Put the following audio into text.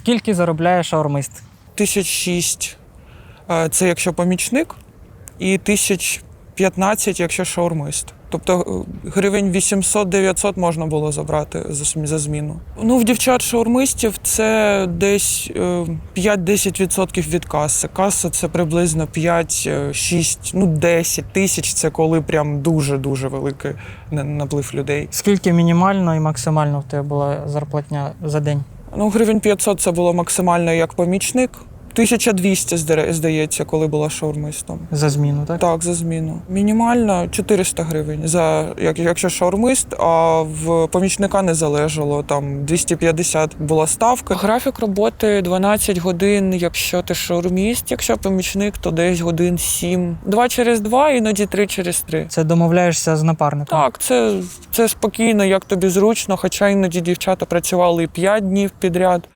Скільки заробляє шаурмист? Тисяч шість е, це якщо помічник, і тисяч п'ятнадцять, якщо шаурмист. Тобто е, гривень 800-900 можна було забрати за, за зміну. Ну, в дівчат шаурмистів це десь е, 5-10% від каси. Каса це приблизно 5-6, ну 10 тисяч. Це коли прям дуже-дуже великий наплив людей. Скільки мінімально і максимально в тебе була зарплатня за день? Ну, гривень 500 це було максимально як помічник. 1200, здаре- здається, коли була шаурмистом. За зміну, так? Так, за зміну. Мінімально 400 гривень, за, як, якщо шаурмист, а в помічника не залежало, там 250 була ставка. Графік роботи 12 годин, якщо ти шаурміст, якщо помічник, то десь годин 7. Два через два, іноді три через три. Це домовляєшся з напарником. Так, це, це спокійно, як тобі зручно, хоча іноді дівчата працювали і 5 днів підряд.